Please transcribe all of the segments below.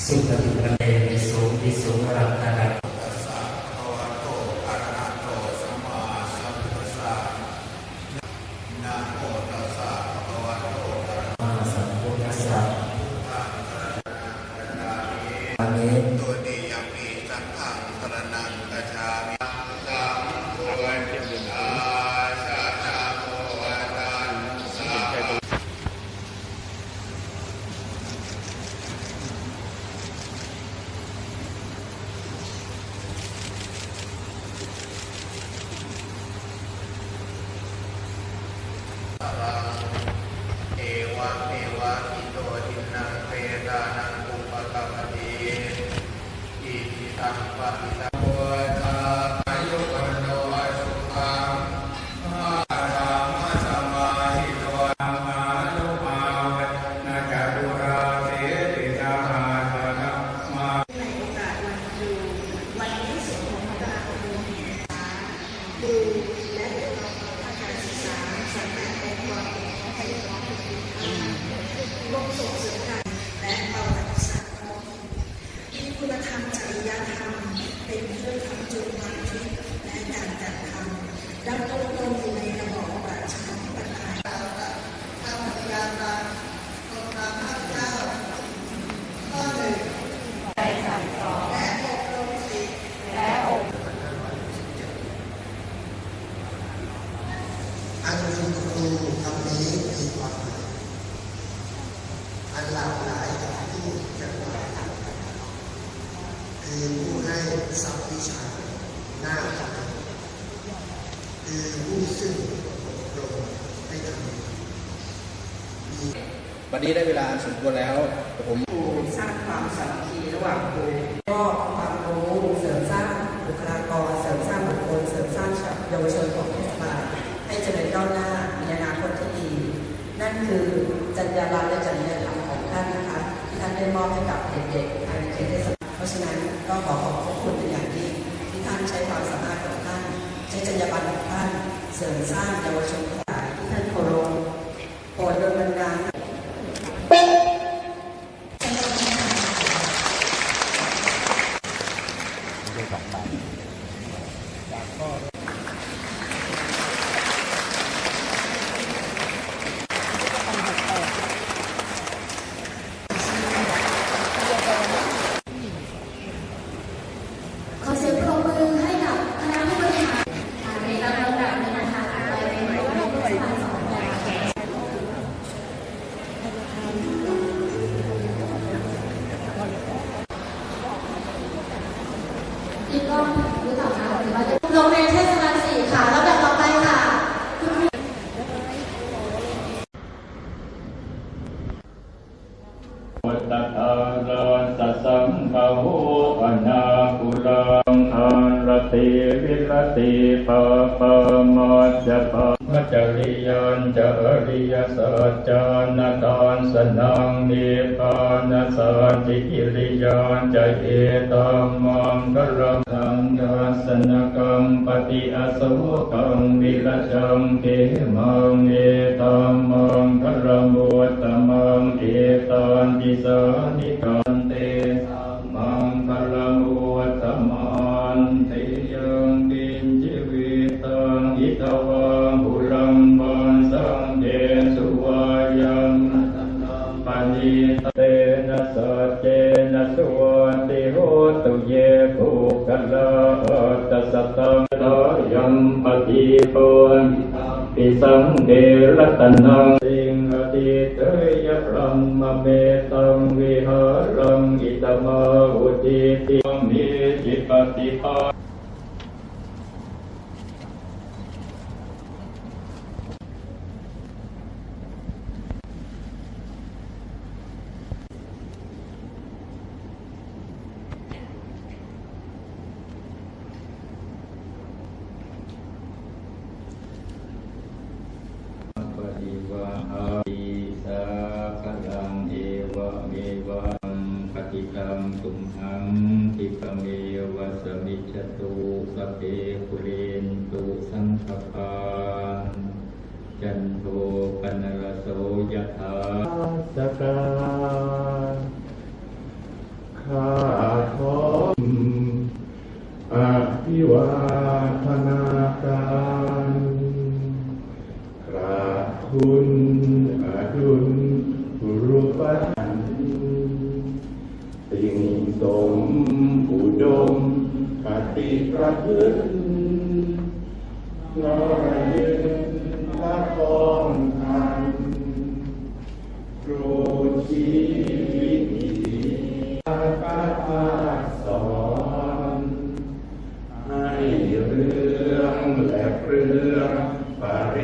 senta no Gracias. ก็แล้ว ผมสร้างความสามัคคีระหว่างครูก็ความรู้เสริมสร้างบุคลากรเสริมสร้างบุคคลเสริมสร้างเยาวชนของเมาให้เจริญก้าวหน้ามีอนาคตที่ดี นั่นคือจรรยาบรรณและจริยธรรมของท่านนะคะที่ท่านได้มอบให้กับเด็กๆภายในเขตเทศบาลเพราะฉะนั้นก็ขอขอบพระคุณเป็นอย่างยิ่งที่ท่านใช้ความสามารถของท่านใช้จรรยาบรรณของท่านเสริมสร้างเยาวชน ติกิริยาจเอตัมมังกรสังยาสนกรรมปฏิอสวกังวิลชังเทมังเอตังมังกรมุตตมังเอตังติสานิกา ตุเยภูกะลาตัสตังตยัมปฏิโพปิสังเดลตนังสิงอติเตยพรมมเมตังวิหารังอิตมาวุติติมิจิปติภา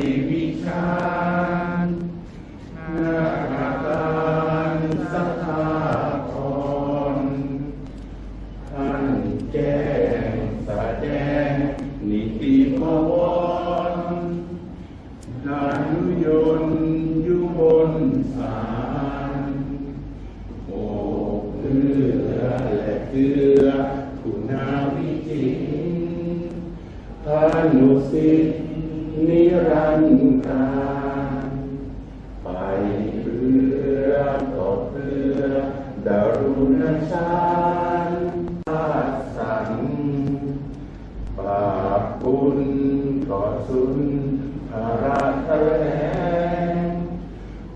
ริวิชานา ก่อสุนภาระทะแลง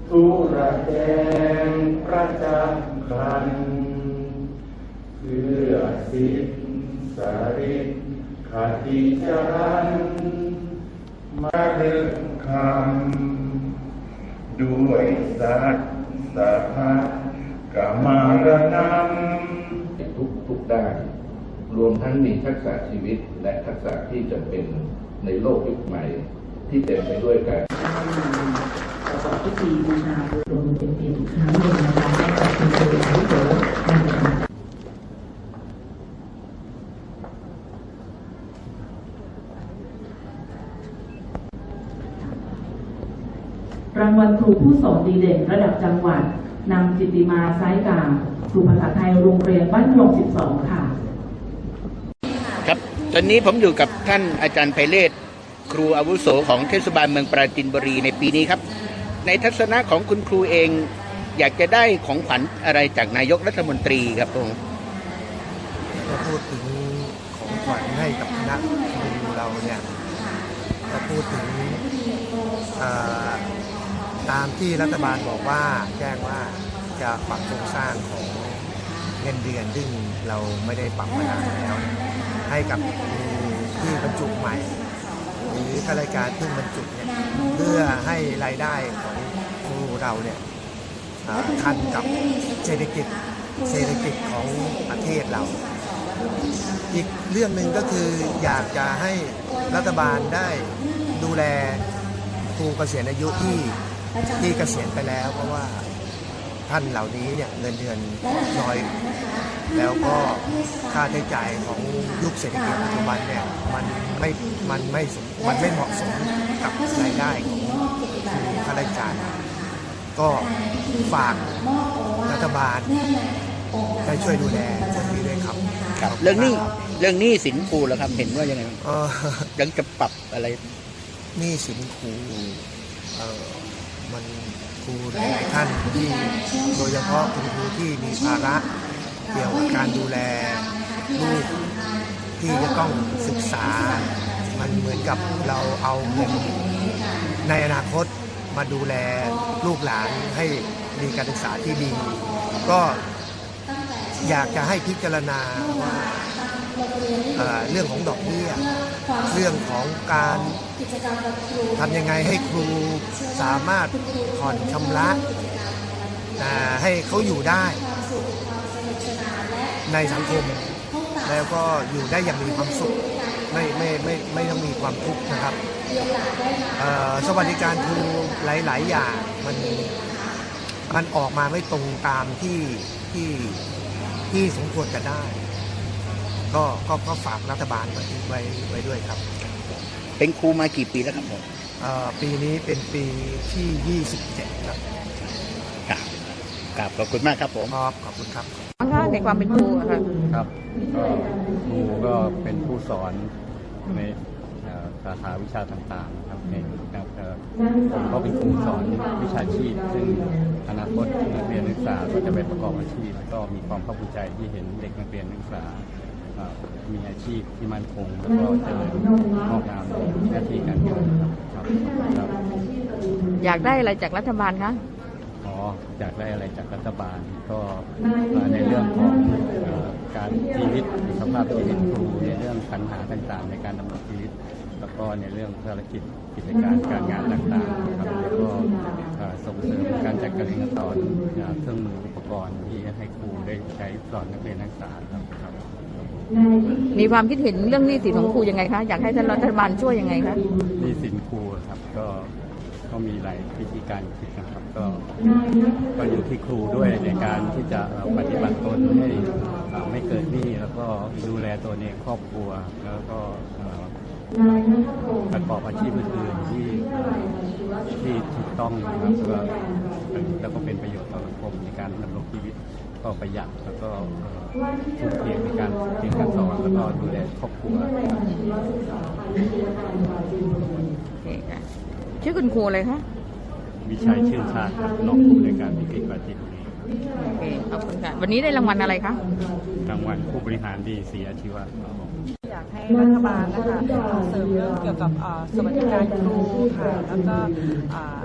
ทุระแจงประจักรันเพื่อสิทธิสาริขติจรันมาเรื่องคำด้วยสัตสาภากามารนำทุกทุกด้าน รวมทั้งมีทักษะชีวิตและทักษะที่จำเป็นในโลกยุคใหม่ ที่เต็มไปด้วยการประกอบพิธีบูชาลงเป็นเพียงอีกครั้งหนึ่งนะคะให้กับคุณครูอาวุโสนำคณะรางวัลครูผู้สอนดีเด่นระดับจังหวัดนำจิตติมาซ้ายกลางครูภาษาไทยโรงเรียนบ้านคลอง 12 ค่ะ ตอนนี้ผมอยู่กับท่านอาจารย์ไพเรศครูอาวุโสของเทศบาลเมืองปราจินบุรีในปีนี้ครับ ในทัศนะของคุณครูเองอยากจะได้ของขวัญอะไรจากนายกรัฐมนตรีครับผมก็พูดถึงของขวัญให้กับคณะครูเราเนี่ยก็พูดถึงตามที่รัฐบาลบอกว่าแจ้งว่าจะปรับโครงสร้างของเงินเดือนซึ่งเราไม่ได้ปรับมานานแล้ว ให้กับที่บรรจุใหม่ หรือข้าราชการเพิ่บรรจุเนี่ยเพื่อให้รายได้ของครูเราเนี่ยทันกับเศรษฐกิจเศรษฐกิจของประเทศเรา อีกเรื่องหนึ่งก็คืออยากจะให้รัฐบาลได้ดูแลครูเกษียณอายุที่ที่เกษียณไปแล้ว เพราะว่าท่านเหล่านี้เนี่ยเงินเดือนน้อย แล้วก็ค่าใช้จ่ายของยุคเศรษฐกิจปัจจุบันเนี่ยมันไม่มันไม่สมมันไม่เหมาะสมกับรายได้ของครูข้าราชการ ก็ฝากรัฐบาลได้ช่วยดูแลตรงนี้ด้วยครับครับเรื่องหนี้เรื่องหนี้สินครูแล้วครับเห็นว่ายังไงบ้างเอ่อยังจะปรับอะไรหนี้สินครูเอ่อมันครูหลายๆท่านที่โดยเฉพาะคุณครูที่มีภาระ เกี่ยวกับการดูแลลูกที่จะต้องศึกษา มันเหมือนกับเราเอาเงินในอนาคตมาดูแลลูกหลานให้มีการศึกษาที่ดี ก็อยากจะให้พิจารณาว่าเรื่องของดอกเบี้ยเรื่องของการทำยังไงให้ครูสามารถผ่อนชำระให้เขาอยู่ได้ ในสังคม แล้วก็อยู่ได้อย่างมีความสุขไม่ไม่ไม่ไม่ต้องมีความทุกข์นะครับเอ่อสวัสดิการครูหลาย ๆ อย่างมันมันออกมาไม่ตรงตามที่ที่ที่สมควรจะได้ ก็ก็ก็ฝากรัฐบาลไว้ไว้ไว้ด้วยครับ เป็นครูมากี่ปีแล้วครับผมเอ่อปีนี้เป็นปีที่ 27 ครับครับครับขอบคุณมากครับผมครับขอบคุณครับ ในความเป็นครูอะค่ะ ครับก็ครูก็เป็นผู้สอนในเอ่อสาขาวิชาต่างๆนะครับในนะครับเอ่อผมก็เป็นครูสอนวิชาชีพ ซึ่งอนาคตนักเรียนนักศึกษาก็จะไปประกอบอาชีพ แล้วก็มีความภาคภูมิใจที่เห็นเด็กนักเรียนนักศึกษาเอ่อมีอาชีพที่มั่นคงแล้วก็เจริญงอกงามในหน้าที่การงานครับครับครับอยากได้อะไรจากรัฐบาลคะ อ๋ออยากได้อะไรจากรัฐบาล ก็เอ่อในเรื่องของเอ่อการชีวิตสภาพชีวิตครูในเรื่องปัญหาต่างๆ ในการดำรงชีวิต แล้วก็ในเรื่องภารกิจกิจการการงานต่างๆนะครับแล้วก็เอ่อส่งเสริมการจัดการเรียนการสอนเอ่อเครื่องมืออุปกรณ์ที่ให้ครูได้ใช้สอนนักเรียนนักศึกษาครับครับมีความคิดเห็นเรื่องหนี้สินของครูยังไงคะ อยากให้ท่านรัฐบาลช่วยยังไงคะหนี่สินครูครับก็ ก็มีหลายวิธีการคิดนะครับ ก็ก็อยู่ที่ครูด้วยในการที่จะปฏิบัติตนให้ไม่เกิดหนี้แล้วก็ดูแลตัวเองครอบครัว แล้วก็ประกอบอาชีพอื่นๆที่ที่ถูกต้องนะครับแล้วก็แล้วก็เป็นประโยชน์ต่อสังคมในการดำรงชีวิตก็ประหยัดแล้วก็ทุ่มเทในการเรียนการสอนแล้วก็ดูแลครอบครัวโอเคค่ะ ชื่อคุณครูอะไรคะวิชัยชื่นชาติครับรองผู้ในวยการวิกฤตปราจีนบุรีโอเคขอบคุณค่ะวันนี้ได้รางวัลอะไรคะ รางวัลผู้บริหารดีสีอาชีวะครับผม อยากให้รัฐบาลนะคะส่งเสริมเรื่องเกี่ยวกับเอ่อสวัสดิการครูค่ะแล้วก็อ่า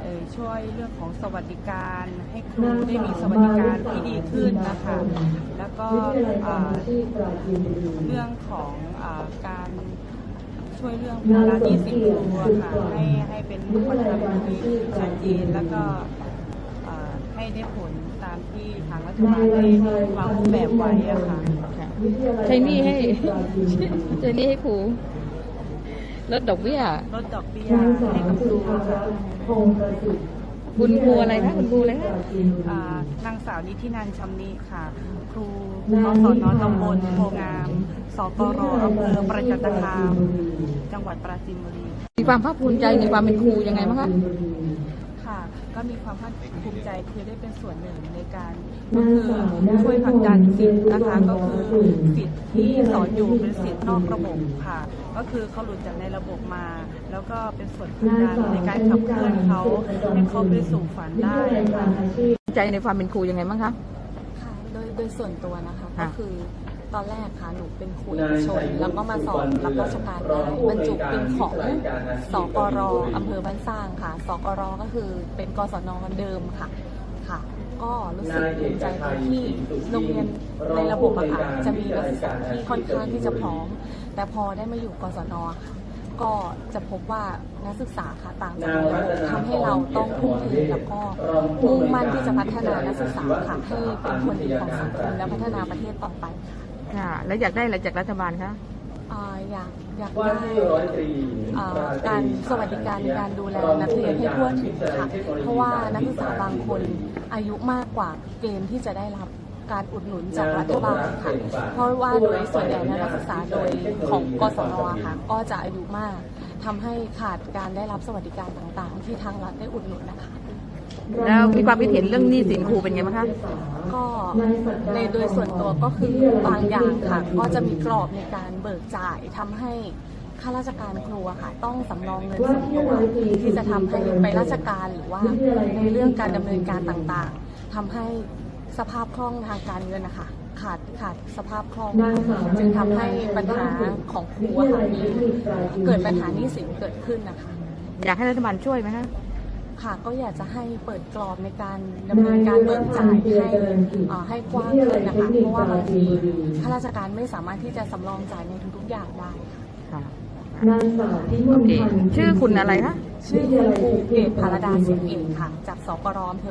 เอ่อช่วยเรื่องของสวัสดิการให้ครูได้มีสวัสดิการที่ดีขึ้นนะคะแล้วก็อ่าเรื่องของอาการ ช่วยเรื่องภาระหนี้สินครูอะค่ะให้ให้เป็นรูปธรรมที่ชัดเจนแล้วก็ให้ได้ผลตามที่ทางรัฐบาลได้วางรูปแบบไว้อะค่ะใช้หนี้ให้ใช้หนี้ให้ครูลดดอกเบี้ยลดดอกเบี้ยให้กับครูค่ะคุณครูอะไรคะคุณครูอะไรคะอ่านางสาวนิธินันชำนิค่ะ ครูกศนตำบลโพงาม สกรอำเภอประจันตคามจังหวัดปราจีนบุรีมีความภาคภูมิใจในความเป็นครูยังไงบ้างคะค่ะก็มีความภาคภูมิใจคือได้เป็นส่วนหนึ่งในการก็คือช่วยผลักดันสิทธิ์นะคะก็คือสิทธิ์ที่สอนอยู่เป็นสิทธิ์นอกระบบค่ะ ก็คือเขาหลุดจากในระบบมา แล้วก็เป็นส่วนผลักดันในการขับเคลื่อนเขาให้เขาไปสู่ฝันได้ค่ะใจในความเป็นครูยังไงบ้างคะค่ะโดยโดยส่วนตัวนะคะค่ะก็คือ ตอนแรกค่ะหนูเป็นครูเอกชนแล้วก็มาสอบรับราชการได้บรรจุเป็นของสกรอำเภอบ้านสร้างค่ะสกรก็คือเป็นกศนเดิมค่ะค่ะ ก็รู้สึกภูมิใจตรงที่โรงเรียนในระบบอะค่ะจะมีนักศึกษาที่ค่อนข้างที่จะพร้อม แต่พอได้มาอยู่กศนค่ะก็จะพบว่านักศึกษาค่ะต่างจากในระบบทำให้เราต้องทุ่มเทแล้วก็มุ่งมั่นที่จะพัฒนานักศึกษาค่ะให้เป็นคนดีของสังคมและพัฒนาประเทศต่อไปค่ะ แล้วอยากได้อะไรจากรัฐบาลคะ อ่าอยากอยากได้อ่าการสวัสดิการในการดูแลนักเรียนให้ทั่วถึงค่ะ เพราะว่านักศึกษาบางคนอายุมากกว่าเกณฑ์ที่จะได้รับการอุดหนุนจากรัฐบาลค่ะ เพราะว่าโดยส่วนใหญ่แล้วนักศึกษาโดยของกศนค่ะ ก็จะอายุมากทำให้ขาดการได้รับสวัสดิการต่างๆ ที่ทางรัฐได้อุดหนุนนะคะ แล้วมีความคิดเห็นเรื่องหนี้สินครูเป็นไงบ้างคะ ก็ในโดยส่วนตัวก็คือบางอย่างค่ะ ก็จะมีกรอบในการเบิกจ่ายทำให้ข้าราชการครูอะค่ะ ต้องสำรองเงินส่วนตัวที่จะทำให้ไปราชการหรือว่าในเรื่องการดำเนินการต่างๆทำให้สภาพคล่องทางการเงินนะคะขาดขาดสภาพคล่องจึงทำให้ปัญหาของครูอะค่ะมีเกิดปัญหาหนี้สินเกิดขึ้นนะคะ อยากให้รัฐบาลช่วยไหมคะ ค่ะก็อยากจะให้เปิดกรอบในการดำเนินการเบิกจ่ายให้อ่าให้กว้างขึ้นนะคะ เพราะว่าบางทีข้าราชการไม่สามารถที่จะสำรองจ่ายในทุกๆอย่างได้ค่ะค่ะโอเคชื่อคุณอะไรคะ ชื่อคุณครูเกตพารดาเสียงเอกค่ะ จากสกรอำเภอ